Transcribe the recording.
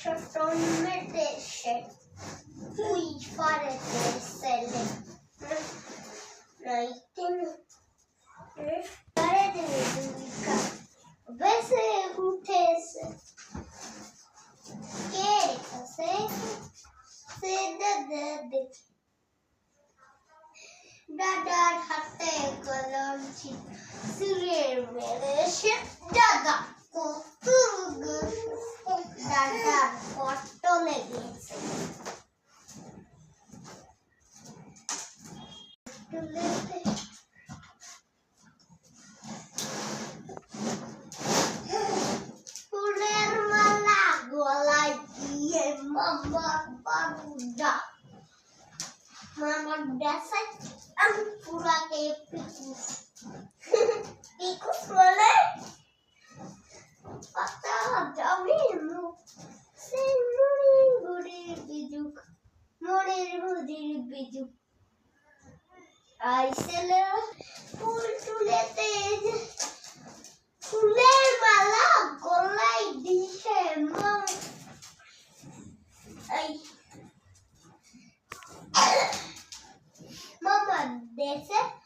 Sommerdesse. Fui fora desse. Noite. Para de me duvicar. Vê se acontece. Que você se dede. Dadar hatte kolonçi. Sürer vereşe dadar. Ya, mama dasar pura kayak tikus. Tikus boleh? Fakta jamin lu. Sen bijuk. Muri muri bijuk. Ay selam. Kurtulete. Kuler mala kolay dişe mam. Ai. Mamãe, desce.